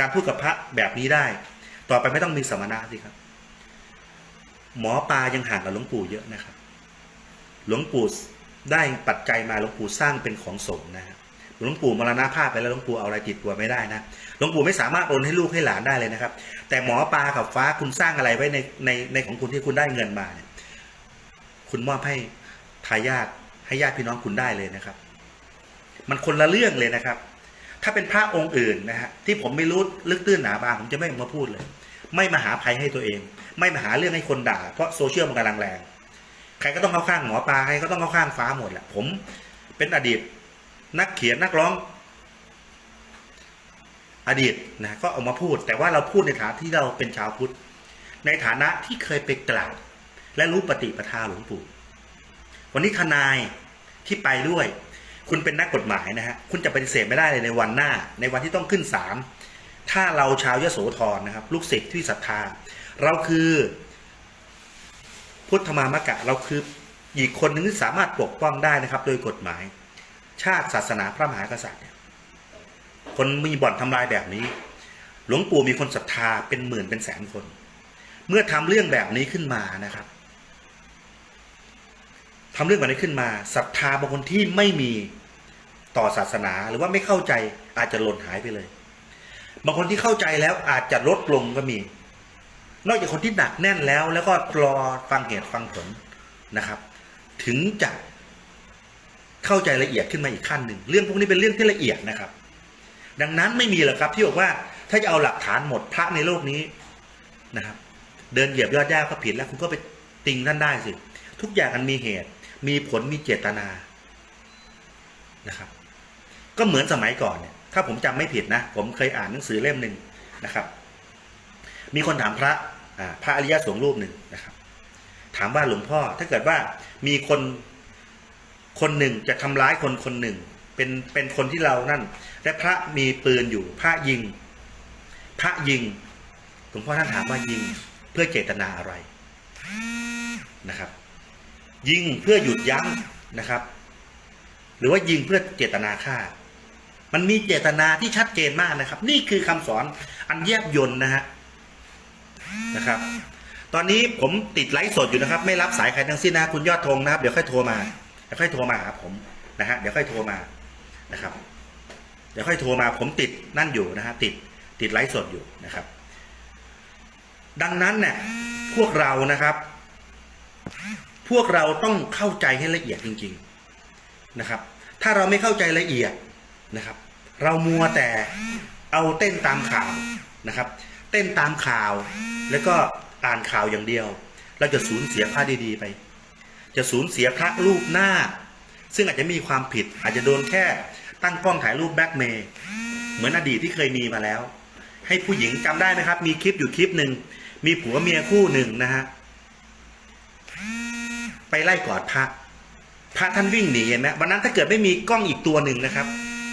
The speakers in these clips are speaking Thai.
การพูดกับพระแบบนี้ได้ ต่อไปไม่ต้องมีสมณะสิครับ หมอปลายังห่างกับหลวงปู่เยอะนะครับ หลวงปู่ได้ปัจจัยมาหลวงปู่สร้างเป็นของสงฆ์นะหลวงปู่มรณภาพไปแล้วหลวงปู่เอาอะไรติดตัวไม่ได้นะหลวงปู่ไม่สามารถโอนให้ลูกให้หลานได้เลยนะครับ แต่หมอปลากับฟ้าคุณสร้างอะไรไว้ในในในของคุณที่คุณได้เงินมาเนี่ย คุณมอบให้ทายาทให้ญาติพี่น้องคุณได้เลยนะครับ มันคนละเรื่องเลยนะครับ ถ้าเป็นพระองค์อื่นนะฮะที่ผมไม่รู้ลึกตื้นหนาบางผมจะไม่มาพูดเลย ไม่มาหาภัยให้ตัวเอง ไม่มาหาเรื่องให้คนด่า เพราะโซเชียลมันกำลังแรงใครก็ต้องเข้าข้างหมอปลาใครก็ต้องเข้าข้างฟ้าหมดแหละผมเป็นอดีตนักเขียนนักร้อง อดีตนะก็เอามาพูด แต่ว่าเราพูดในฐานะที่เราเป็นชาวพุทธในฐานะที่เคยไปกล่าวและรู้ปฏิปทาหลวงปู่วันนี้ทนายที่ไปด้วย คุณเป็นนักกฎหมายนะฮะคุณจะปฏิเสธไม่ได้เลยในวันหน้า ในวันที่ต้องขึ้นศาลถ้าเราชาวยโสธรนะครับ ลูกศิษย์ที่ศรัทธา เราคือ พุทธมามกะ เราคืออีกคนหนึ่งที่สามารถปกป้องได้นะครับ โดยกฎหมาย ชาติศาสนาพระมหากษัตริย์คนมีบ่อนทำลายแบบนี้ หลวงปู่มีคนศรัทธาเป็นหมื่นเป็นแสนคน เมื่อทำเรื่องแบบนี้ขึ้นมานะครับ ทำเรื่องแบบนี้ขึ้นมาศรัทธาบางคนที่ไม่มีต่อศาสนาหรือว่าไม่เข้าใจอาจจะหล่นหายไปเลย บางคนที่เข้าใจแล้วอาจจะลดลงก็มี นอกจากคนที่หนักแน่นแล้ว แล้วก็รอฟังเหตุฟังผลนะครับ ถึงจะเข้าใจละเอียดขึ้นมาอีกขั้นหนึ่งเรื่องพวกนี้เป็นเรื่องที่ละเอียดนะครับ ดังนั้นไม่มีหรอกครับที่บอกว่าถ้าจะเอาหลักฐานหมดพระในโลกนี้นะครับ เดินเหยียบยอดหญ้าก็ผิดแล้วคุณก็ไปติงท่านได้สิทุกอย่างมันมีเหตุ มีผลมีเจตนานะครับ ก็เหมือนสมัยก่อนเนี่ยถ้าผมจำไม่ผิดนะ ผมเคยอ่านหนังสือเล่มหนึ่งนะครับ มีคนถามพระพระอริยสงฆ์รูปหนึ่งนะครับ ถามว่าหลวงพ่อถ้าเกิดว่ามีคนคนหนึ่งจะทำร้ายคนคนหนึ่ง เป็นเป็นคนที่เรานั่น และพระมีปืนอยู่พระยิง พระยิงหลวงพ่อท่านถามว่ายิงเพื่อเจตนาอะไรนะครับ ยิงเพื่อหยุดยั้งนะครับ หรือว่ายิงเพื่อเจตนาฆ่า มันมีเจตนาที่ชัดเจนมากนะครับ นี่คือคำสอนอันแยบยนต์นะฮะนะครับ ตอนนี้ผมติดไลฟ์สดอยู่นะครับ ไม่รับสายใครทั้งสิ้นนะคุณยอดธงนะครับ เดี๋ยวค่อยโทรมาเดี๋ยวค่อยโทรมาครับผมนะฮะเดี๋ยวค่อยโทรมานะครับ เดี๋ยวค่อยโทรมา ผมติดนั่นอยู่นะฮะติดติดไลฟ์สดอยู่นะครับ ดังนั้นเนี่ยพวกเรานะครับ พวกเราต้องเข้าใจให้ละเอียดจริง ๆนะครับ ถ้าเราไม่เข้าใจละเอียดนะครับ เรามัวแต่เอาเต้นตามข่าวนะครับ เต้นตามข่าว แล้วก็อ่านข่าวอย่างเดียว เราจะสูญเสียพระดีๆไป จะสูญเสียพระรูปหน้า ซึ่งอาจจะมีความผิดอาจจะโดนแค่ตั้งกล้องถ่ายรูปแบ็กเมย์เหมือนอดีตที่เคยมีมาแล้ว ให้ผู้หญิงจำได้ไหมครับ มีคลิปอยู่คลิปหนึ่งมีผัวเมียคู่หนึ่งนะฮะ ไปไล่กอดพระ พระท่านวิ่งหนีเห็นไหมวันนั้นถ้าเกิดไม่มีกล้องอีกตัวหนึ่งนะครับ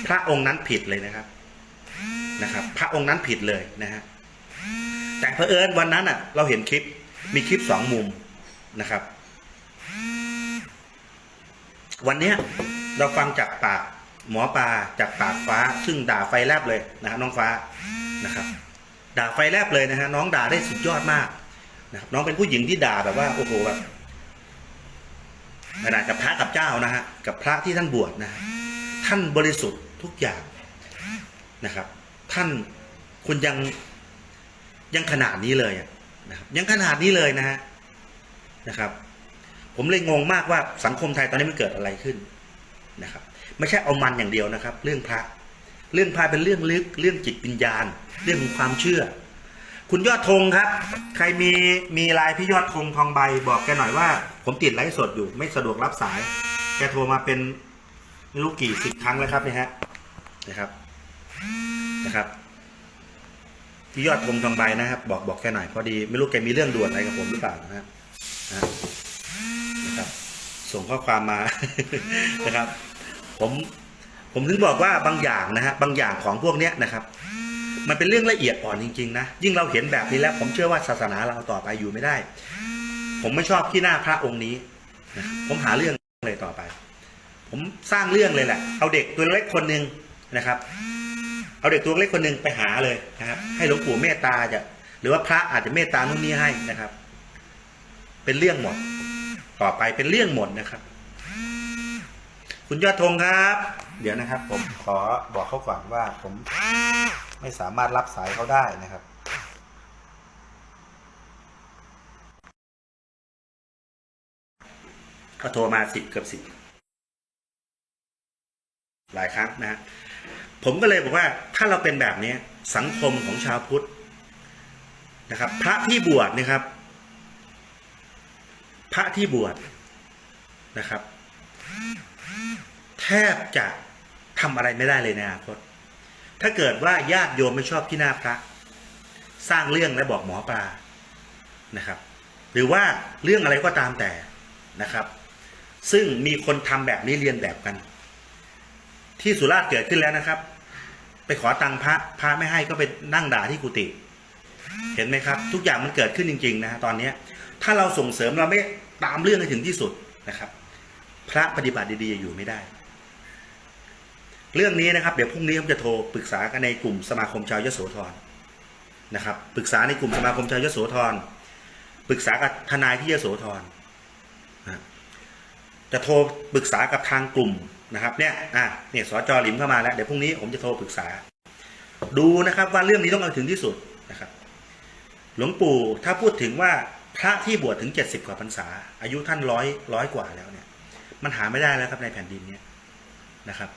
พระองค์นั้นผิดเลยนะครับนะครับ พระองค์นั้นผิดเลยนะฮะแต่เผอิญวันนั้นอะ เราเห็นคลิปมีคลิปสองมุมนะครับ วันเนี้ยเราฟังจากปากหมอปลาจากปากฟ้า ซึ่งด่าไฟแลบเลยนะฮะน้องฟ้านะครับ ด่าไฟแลบเลยนะฮะน้องด่าได้สุดยอดมากนะครับน้องเป็นผู้หญิงที่ด่าแบบว่าโอ้โหแบบ ขนาดกับพระกับเจ้านะฮะกับพระที่ท่านบวชนะฮะท่านบริสุทธิ์ทุกอย่างนะครับ ท่านคุณยังยังขนาดนี้เลยนะครับยังขนาดนี้เลยนะฮะนะครับ ผมเลยงงมากว่าสังคมไทยตอนนี้มันเกิดอะไรขึ้นนะครับ ไม่ใช่เอามันอย่างเดียวนะครับ เรื่องพระ เรื่องพระเป็นเรื่องลึกเรื่องจิตวิญญาณ เรื่องความเชื่อ คุณยอดธงครับ ใครมีมีไลน์พี่ยอดธงทองใบบอกแกหน่อยว่า ผมติดไลฟ์สดอยู่ไม่สะดวกรับสาย แกโทรมาเป็นไม่รู้กี่สิบครั้งแล้วครับเนี่ยฮะนะครับนะครับ พี่ยอดธงทองใบนะครับ บอกบอกแกหน่อยพอดี ไม่รู้แกมีเรื่องด่วนอะไรกับผมหรือเปล่านะฮะนะนะครับ ส่งข้อความมานะครับ ผมผมถึงบอกว่าบางอย่างนะฮะบางอย่างของพวกเนี้ยนะครับ มันเป็นเรื่องละเอียดอ่อนจริงๆนะยิ่งเราเห็นแบบนี้แล้ว ผมเชื่อว่าศาสนาเราต่อไปอยู่ไม่ได้ ผมไม่ชอบที่หน้าพระองค์นี้นะผมหาเรื่องเลยต่อไป ผมสร้างเรื่องเลยแหละ เอาเด็กตัวเล็กคนหนึ่งนะครับเอาเอาเด็กตัวเล็กคนหนึ่งไปหาเลยนะครับ ให้หลวงปู่เมตตาจะหรือว่าพระอาจจะเมตตานู่นนี่ให้นะครับ เป็นเรื่องหมด ต่อไปเป็นเรื่องหมดนะครับ คุณยอดธงครับ เดี๋ยวนะครับ ผมขอบอกเขาก่อนว่าผม ไม่สามารถรับสายเขาได้นะครับก็โทรมาสิบเกือบสิบหลายครั้งนะฮะผมก็เลยบอกว่าถ้าเราเป็นแบบนี้สังคมของชาวพุทธนะครับ พระที่บวชนะครับ พระที่บวชนะครับ แทบจะทำอะไรไม่ได้เลยในอนาคต ถ้าเกิดว่าญาติโยมไม่ชอบที่หน้าพระ สร้างเรื่องและบอกหมอปลานะครับ หรือว่าเรื่องอะไรก็ตามแต่นะครับ ซึ่งมีคนทำแบบนี้เรียนแบบกัน ที่สุราษฎร์เกิดขึ้นแล้วนะครับ ไปขอตังค์พระพระไม่ให้ก็ไปนั่งด่าที่กุฏิเห็นไหมครับ ทุกอย่างมันเกิดขึ้นจริง ๆ นะฮะตอนเนี้ยถ้าเราส่งเสริมเราไม่ตามเรื่องให้ถึงที่สุดนะครับ พระปฏิบัติดีๆอยู่ไม่ได้ เรื่องนี้นะครับเดี๋ยวพรุ่งนี้ผมจะโทรปรึกษากันในกลุ่มสมาคมชาวยโสธรนะครับปรึกษาในกลุ่มสมาคมชาวยโสธรปรึกษากับทนายที่ยโสธรนะจะโทรปรึกษากับทางกลุ่มนะครับเนี่ยอะเนี่ยสจหลิมเข้ามาแล้วเดี๋ยวพรุ่งนี้ผมจะโทรปรึกษา ดูนะครับว่าเรื่องนี้ต้องเอาถึงที่สุดนะครับ หลวงปู่ถ้าพูดถึงว่าพระที่บวชถึงเจ็ดสิบกว่าพรรษา อายุท่านร้อยร้อยกว่าแล้วเนี่ย มันหาไม่ได้แล้วครับในแผ่นดินเนี้ยนะครับ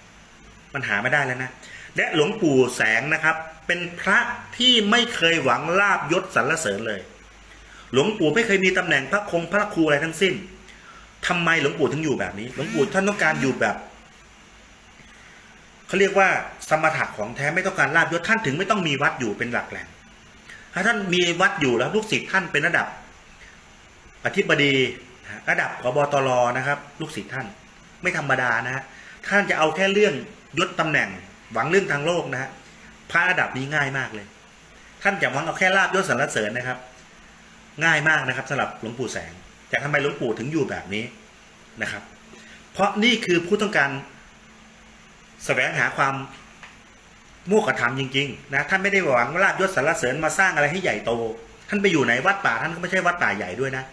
มันหาไม่ได้แล้วนะ และหลวงปู่แสงนะครับ เป็นพระที่ไม่เคยหวังลาบยศสรรเสริญเลย หลวงปู่ไม่เคยมีตำแหน่งพระคงพระครูอะไรทั้งสิ้นทำไมหลวงปู่ถึงอยู่แบบนี้ หลวงปู่ท่านต้องการอยู่แบบเขาเรียกว่าสมถะของแท้ไม่ต้องการลาบยศท่านถึงไม่ต้องมีวัดอยู่เป็นหลักแหล่งถ้าท่านมีวัดอยู่แล้วลูกศิษย์ท่านเป็นระดับ อธิบดีระดับพบตรนะครับ ลูกศิษย์ท่าน ไม่ธรรมดานะฮะท่านจะเอาแค่เรื่อง ยศตำแหน่ง หวังเรื่องทางโลกนะฮะพระระดับนี้ง่ายมากเลย ท่านจะหวังเอาแค่ลาบยศสรรเสริญนะครับ ง่ายมากนะครับสำหรับหลวงปู่แสงแต่ทำไมหลวงปู่ถึงอยู่แบบนี้นะครับ เพราะนี่คือผู้ต้องการแสวงหาความโมกขธรรมจริงๆนะท่านไม่ได้หวังลาบยศสรรเสริญมาสร้างอะไรให้ใหญ่โต ท่านไปอยู่ไหนวัดป่าท่านก็ไม่ใช่วัดป่าใหญ่ด้วยนะ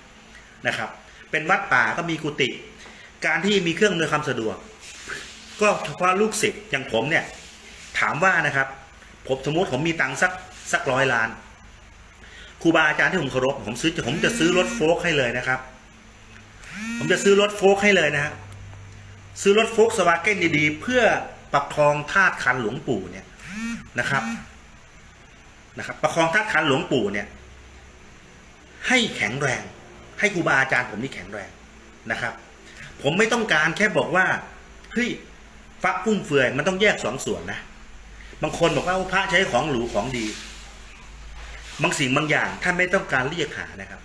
นะครับ เป็นวัดป่าก็มีกุฏิการที่มีเครื่องอำนวยความสะดวก ก็เฉพาะลูกศิษย์อย่างผมเนี่ย ถามว่านะครับ ผมสมมติผมมีตังค์สักสักร้อยล้านครูบาอาจารย์ที่ผมเคารพผมซื้อผมจะซื้อรถโฟล์กให้เลยนะครับ ผมจะซื้อรถโฟล์กให้เลยนะฮะซื้อรถโฟล์กสวาเก้นดีๆ เพื่อประคองธาตุขันหลวงปู่เนี่ยนะครับนะครับ ประคองธาตุขันหลวงปู่เนี่ย ให้แข็งแรง ให้ครูบาอาจารย์ผมนี่แข็งแรงนะครับ ผมไม่ต้องการแค่บอกว่าเฮ้ย ฟักฟุ่มเฟือยมันต้องแยกสองส่วนนะ บางคนบอกว่าพระใช้ของหรูของดี บางสิ่งบางอย่างท่านไม่ต้องการเรียกหานะครับ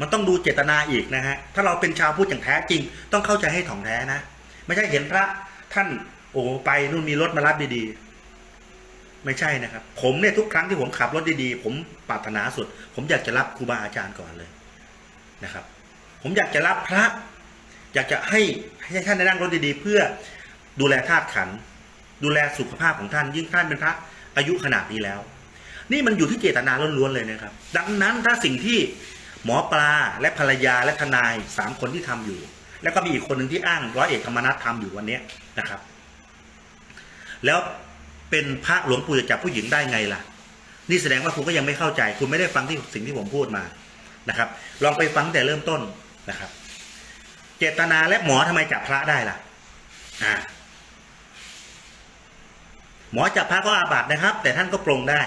มันต้องดูเจตนาอีกนะฮะ ถ้าเราเป็นชาวพุทธอย่างแท้จริง ต้องเข้าใจให้ถ่องแท้นะ ไม่ใช่เห็นพระท่านโอ้ไปนู่นมีรถมารับดีๆ ไม่ใช่นะครับ ผมเนี่ยทุกครั้งที่ผมขับรถดีๆ ผมปรารถนาสุด ผมอยากจะรับครูบาอาจารย์ก่อนเลยนะครับ ผมอยากจะรับพระ อยากจะให้ให้ท่านได้นั่งรถดีๆ เพื่อ ดูแลธาตุขัน ดูแลสุขภาพของท่าน ยิ่งท่านเป็นพระอายุขนาดนี้แล้ว นี่มันอยู่ที่เจตนาล้วนๆเลยนะครับ ดังนั้นถ้าสิ่งที่หมอปลาและภรรยาและทนายสามคนที่ทำอยู่ แล้วก็มีอีกคนหนึ่งที่อ้างร้อยเอกธรรมนัฐทำอยู่วันเนี้ยนะครับ แล้วเป็นพระหลวงปู่จะจับผู้หญิงได้ไงล่ะ นี่แสดงว่าคุณก็ยังไม่เข้าใจ คุณไม่ได้ฟังที่สิ่งที่ผมพูดมานะครับ ลองไปฟังแต่เริ่มต้นนะครับ เจตนาและหมอทำไมจับพระได้ล่ะ อ่า หมอจับพระก็อาบัตินะครับ แต่ท่านก็ปรงได้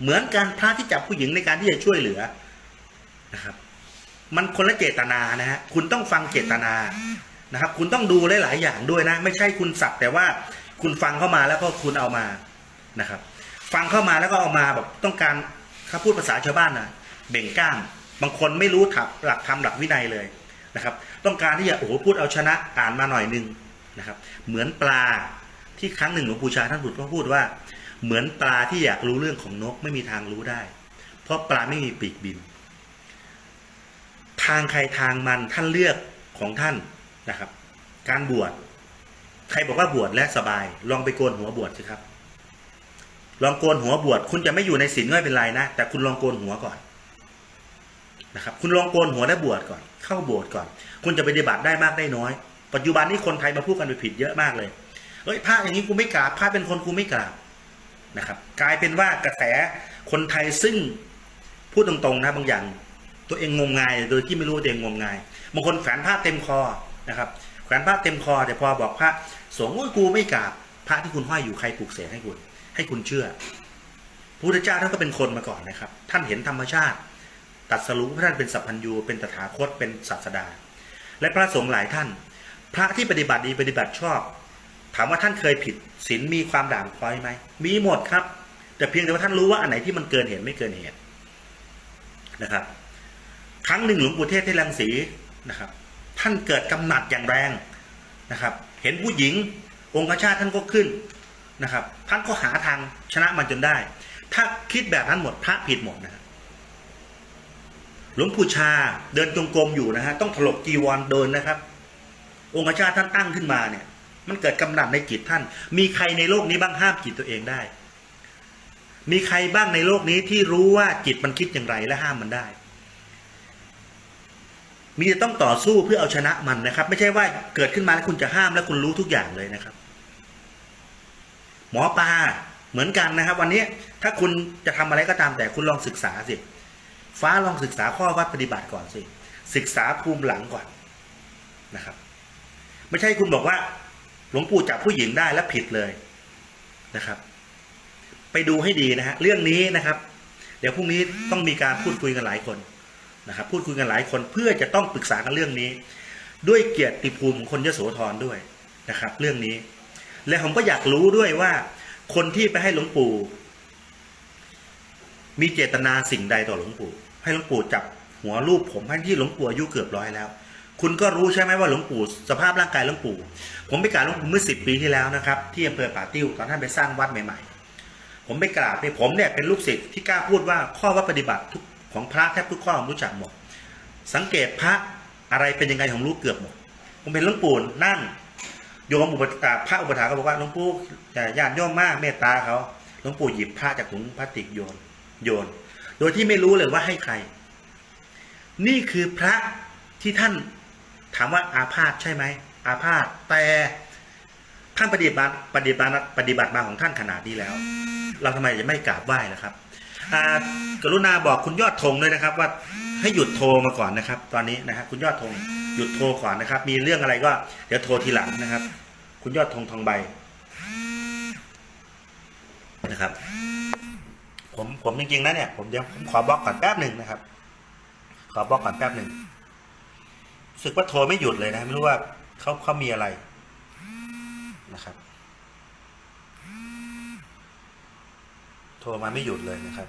เหมือนการพระที่จับผู้หญิงในการที่จะช่วยเหลือนะครับ มันคนละเจตนานะฮะคุณต้องฟังเจตนานะครับ คุณต้องดูหลายๆอย่างด้วยนะ ไม่ใช่คุณสักแต่ว่าคุณฟังเข้ามาแล้วก็คุณเอามานะครับ ฟังเข้ามาแล้วก็เอามาแบบต้องการถ้าพูดภาษาชาวบ้านนะเบ่งก้ามบางคนไม่รู้ถักหลักธรรมหลักวินัยเลยนะครับ ต้องการที่จะโอ้โหพูดเอาชนะอ่านมาหน่อยนึงนะครับ เหมือนปลา ที่ครั้งหนึ่งหลวงปู่ชาท่านพูดก็พูดว่า เหมือนปลาที่อยากรู้เรื่องของนกไม่มีทางรู้ได้ เพราะปลาไม่มีปีกบิน ทางใครทางมันท่านเลือกของท่านนะครับ การบวชใครบอกว่าบวชและสบาย ลองไปโกนหัวบวชสิครับ ลองโกนหัวบวชคุณจะไม่อยู่ในศีลไม่เป็นไรนะ แต่คุณลองโกนหัวก่อนนะครับคุณลองโกนหัวและบวชก่อน เข้าบสถ์ก่อน คุณจะปฏิบัติได้มากได้น้อย ปัจจุบันนี้คนไทยมาพูดกันไปผิดเยอะมากเลย เฮ้ยพระอย่างนี้กูไม่กราบพระเป็นคนกูไม่กราบนะครับ กลายเป็นว่ากระแสคนไทยซึ่งพูดตรงๆนะบางอย่าง ตัวเองงมงาย โดยที่ไม่รู้ตัวเองงมงายบางคนแขวนผ้าเต็มคอนะครับแขวนผ้าเต็มคอ แต่พอบอกพระสงฆ์ว่ากูไม่กราบพระที่คุณห้อยอยู่ใครปลูกเสกให้คุณ ให้คุณเชื่อพระพุทธเจ้าท่านก็เป็นคนมาก่อนนะครับ ท่านเห็นธรรมชาติ ตัดสรุปท่านเป็นสัพพัญญูเป็นตถาคตเป็นศาสดา และพระสงฆ์หลายท่าน พระที่ปฏิบัติดีปฏิบัติชอบ ถามว่าท่านเคยผิดศีลมีความด่างพร้อยไหมมีหมดครับ แต่เพียงแต่ว่าท่านรู้ว่าอันไหนที่มันเกินเหตุไม่เกินเหตุนะครับ ครั้งหนึ่งหลวงปู่เทศที่รังสีนะครับ ท่านเกิดกำหนัดอย่างแรงนะครับ เห็นผู้หญิง องคชาตท่านก็ขึ้นนะครับ ท่านก็หาทางชนะมันจนได้ ถ้าคิดแบบนั้นหมดพระผิดหมดนะครับหลวงปู่ชาเดินจงกรมอยู่นะฮะต้องถลกจีวรเดินนะครับ องคชาตท่านตั้งขึ้นมาเนี่ย มันเกิดกำหนัดในจิตท่าน มีใครในโลกนี้บ้างห้ามจิตตัวเองได้ มีใครบ้างในโลกนี้ที่รู้ว่าจิตมันคิดอย่างไรและห้ามมันได้ มีจะต้องต่อสู้เพื่อเอาชนะมันนะครับ ไม่ใช่ว่าเกิดขึ้นมาแล้วคุณจะห้ามแล้วคุณรู้ทุกอย่างเลยนะครับ หมอปลาเหมือนกันนะครับ วันนี้ถ้าคุณจะทำอะไรก็ตามแต่คุณลองศึกษาสิฟ้าลองศึกษาข้อวัดปฏิบัติก่อนสิศึกษาภูมิหลังก่อนนะครับ ไม่ใช่คุณบอกว่า หลวงปู่จับผู้หญิงได้แล้วผิดเลยนะครับ ไปดูให้ดีนะฮะเรื่องนี้นะครับ เดี๋ยวพรุ่งนี้ต้องมีการพูดคุยกันหลายคนนะครับ พูดคุยกันหลายคนเพื่อจะต้องปรึกษากันเรื่องนี้ ด้วยเกียรติภูมิของคนยโสธรด้วยนะครับ เรื่องนี้ และผมก็อยากรู้ด้วยว่า คนที่ไปให้หลวงปู่ มีเจตนาสิ่งใดต่อหลวงปู่ ให้หลวงปู่จับหัวรูปผมทั้งที่หลวงปู่อายุเกือบร้อยแล้ว คุณก็รู้ใช่ไหมว่าหลวงปู่สภาพร่างกายหลวงปู่ ผมไปกราบหลวงปู่เมื่อสิบปีที่แล้วนะครับที่อำเภอป่าติ้วตอนท่านไปสร้างวัดใหม่ๆ ผมไปกราบเนี่ยผมเนี่ยเป็นลูกศิษย์ที่กล้าพูดว่าข้อวัดปฏิบัติทุกของพระแทบทุกข้อผมรู้จักหมดสังเกตพระอะไรเป็นยังไงผมรู้เกือบหมดผมเป็นหลวงปู่นั่งโยมอุปถาพระอุปถาก็บอกว่าหลวงปู่ญาติโยมมากเมตตาเขาหลวงปู่หยิบพระจากถุงพลาสติกโยน โยน โดยที่ไม่รู้เลยว่าให้ใคร นี่คือพระที่ท่าน ถามว่าอาพาธใช่ไหมอาพาธแต่ท่านปฏิบัติปฏิบัติปฏิบัติมาของท่านขนาดนี้แล้ว เราทำไมจะไม่กราบไหว้ล่ะครับกรุณาบอกคุณยอดธงด้วยนะครับ ว่าให้หยุดโทรมาก่อนนะครับ ตอนนี้นะฮะคุณยอดธงหยุดโทรก่อนนะครับ มีเรื่องอะไรก็เดี๋ยวโทรทีหลังนะครับ คุณยอดธงทองใบนะครับ ผมผมจริงๆนะเนี่ยผมเดี๋ยวผมขอบล็อกก่อนแป๊บหนึ่งนะครับ ขอบล็อกก่อนแป๊บหนึ่ง สึกว่าโทรไม่หยุดเลยนะ ไม่รู้ว่าเขาเขามีอะไรนะครับ โทรมาไม่หยุดเลยนะครับ